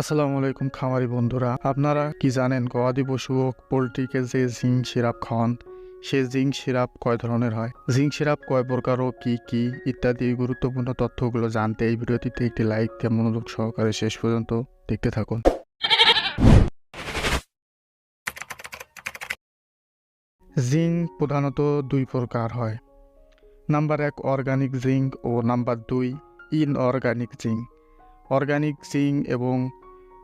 আসসালামু আলাইকুম খামারি বন্ধুরা, আপনারা কি জানেন গবাদি পশু ও পোলট্রিকে যে জিঙ্ক সিরাপ খাওয়ান, সে জিঙ্ক সিরাপ কয় ধরনের হয়? জিঙ্ক সিরাপ কয় প্রকার ও কি কি ইত্যাদি গুরুত্বপূর্ণ তথ্যগুলো জানতে এই ভিডিওটিতে একটি লাইক দিয়ে মনোযোগ সহকারে শেষ পর্যন্ত দেখতে থাকুন। জিঙ্ক প্রধানত দুই প্রকার হয়। নাম্বার এক অর্গানিক জিঙ্ক ও নাম্বার দুই ইনঅর্গানিক জিঙ্ক। অর্গানিক জিঙ্ক এবং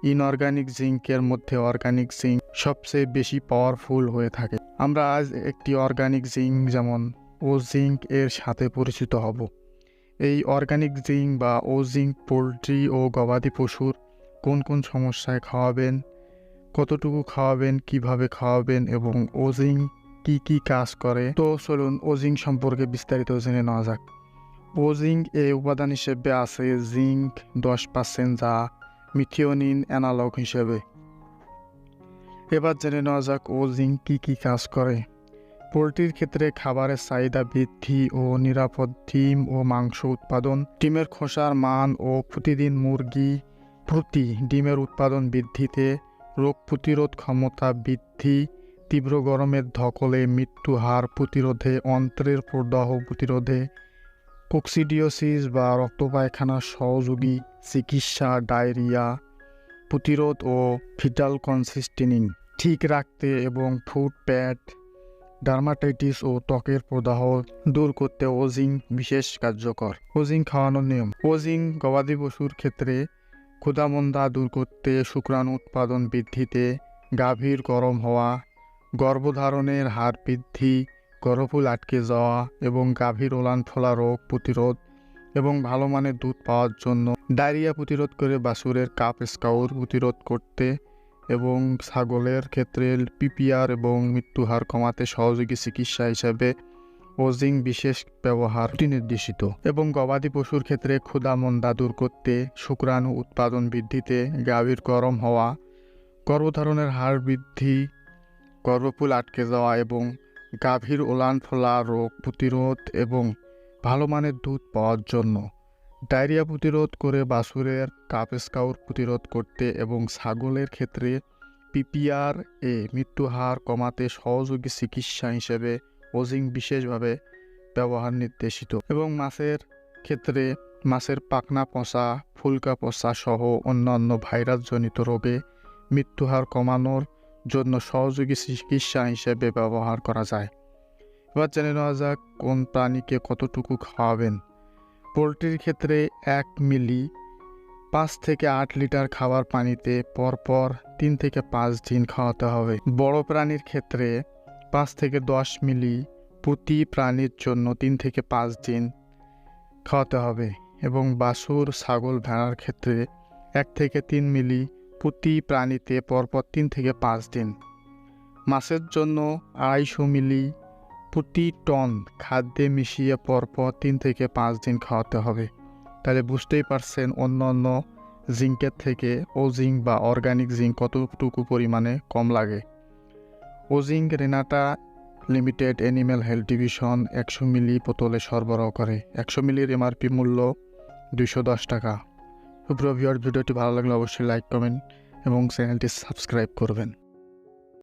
ইনঅর্গানিক জিঙ্কের মধ্যে অর্গানিক জিঙ্ক সবচেয়ে বেশি পাওয়ারফুল হয়ে থাকে। আমরা আজ একটি অর্গানিক জিঙ্ক যেমন ও জিঙ্ক এর সাথে পরিচিত হব। এই অর্গানিক জিঙ্ক বা ও জিঙ্ক পোলট্রি ও গবাদি পশুর কোন কোন সমস্যায় খাওয়াবেন, কতটুকু খাওয়াবেন, কীভাবে খাওয়াবেন এবং ও জিঙ্ক কী কী কাজ করে? তো চলুন ও জিঙ্ক সম্পর্কে বিস্তারিত জেনে নেওয়া যাক। ও জিঙ্ক এ উপাদান হিসেবে আছে জিঙ্ক দশ পার্সেন্ট যা মিথিওনিন অ্যানালগ হিসেবে। এবার জেনে নেওয়া যাক ও জিঙ্ক কী কী কাজ করে। পোলট্রির ক্ষেত্রে খাবারের চাহিদা বৃদ্ধি ও নিরাপদ ডিম ও মাংস উৎপাদন, ডিমের খোসার মান ও প্রতিদিন মুরগি প্রতি ডিমের উৎপাদন বৃদ্ধিতে, রোগ প্রতিরোধ ক্ষমতা বৃদ্ধি, তীব্র গরমের ধকলে মৃত্যু হার প্রতিরোধে, অন্ত্রের প্রদাহ প্রতিরোধে কোক্সিডিওসিস বা রক্ত পায়খানা সহযোগী চিকিৎসা, ডায়রিয়া, প্রতিরোধ ও ফিটাল কনসিস্টেনিং ঠিক রাখতে এবং ফুড প্যাড ডার্মাটাইটিস ও ত্বকের প্রদাহ দূর করতে ওজিং বিশেষ কার্যকর। ওজিং খাওয়ানোর নিয়ম। ওজিং গবাদি পশুর ক্ষেত্রে ক্ষুদামন্দা দূর করতে শুক্রাণু উৎপাদন বৃদ্ধিতে গাভীর গরম হওয়া, গর্ভধারণের হার বৃদ্ধি গর্ভফুল আটকে যাওয়া এবং গাভীর ওলান ফোলা রোগ প্রতিরোধ এবং ভালো মানের দুধ পাওয়ার জন্য ডায়রিয়া প্রতিরোধ করে বাছুরের কাপ স্কাউর প্রতিরোধ করতে এবং ছাগলের ক্ষেত্রে পিপিআর এবং মৃত্যুহার কমাতে সহযোগী চিকিৎসা হিসেবে ওজিং বিশেষ ব্যবহার নির্দেশিত এবং গবাদি পশুর ক্ষেত্রে ক্ষুধা মন্দা দূর করতে শুক্রাণু উৎপাদন বৃদ্ধিতে গাভীর গরম হওয়া, গর্ভধারণের হার বৃদ্ধি গর্ভপুল আটকে যাওয়া এবং গাভীর ওলান ফোলা রোগ প্রতিরোধ এবং ভালো মানের দুধ পাওয়ার জন্য। ডায়রিয়া প্রতিরোধ করে বাছুরের কাপ স্কাউর প্রতিরোধ করতে এবং ছাগলের ক্ষেত্রে পিপিআর এ মৃত্যু হার কমাতে সহযোগী চিকিৎসা হিসেবে ওজিং বিশেষভাবে ব্যবহার নির্দেশিত এবং মাছের ক্ষেত্রে মাছের পাখনা পচা, ফুলকা পচা সহ অন্যান্য ভাইরাসজনিত রোগে মৃত্যুহার কমানোর জন্য সহযোগী চিকিৎসা হিসেবে ব্যবহার করা যায়। এবার জেনে নেওয়া যাক কোন প্রাণীকে কতটুকু খাওয়াবেন। পোলট্রির ক্ষেত্রে এক মিলি পাঁচ থেকে আট লিটার খাবার পানিতে পরপর তিন থেকে পাঁচ দিন খাওয়াতে হবে। বড় প্রাণীর ক্ষেত্রে পাঁচ থেকে দশ মিলি প্রতি প্রাণীর জন্য তিন থেকে পাঁচ দিন খাওয়াতে হবে এবং বাছুর, ছাগল, ভেড়ার ক্ষেত্রে এক থেকে তিন মিলি প্রতি প্রাণীতে পরপর তিন থেকে পাঁচ দিন। মাছের জন্য আড়াইশো মিলি প্রতি টন খাদ্যে মিশিয়ে পরপর তিন থেকে পাঁচ দিন খাওয়াতে হবে। তাহলে বুঝতেই পারছেন অন্য অন্য জিঙ্কের থেকে ও জিঙ্ক বা অর্গানিক জিঙ্ক কতটুকু পরিমাণে কম লাগে। ও zinc Renata limited animal health division একশো মিলি বোতলে সরবরাহ করে। একশো মিলির এমআরপি মূল্য দুশো দশ টাকা। সুপ্রিয় ভিডিওটি ভালো লাগলে অবশ্যই লাইক কমেন্ট এবং চ্যানেলটি সাবস্ক্রাইব করবেন।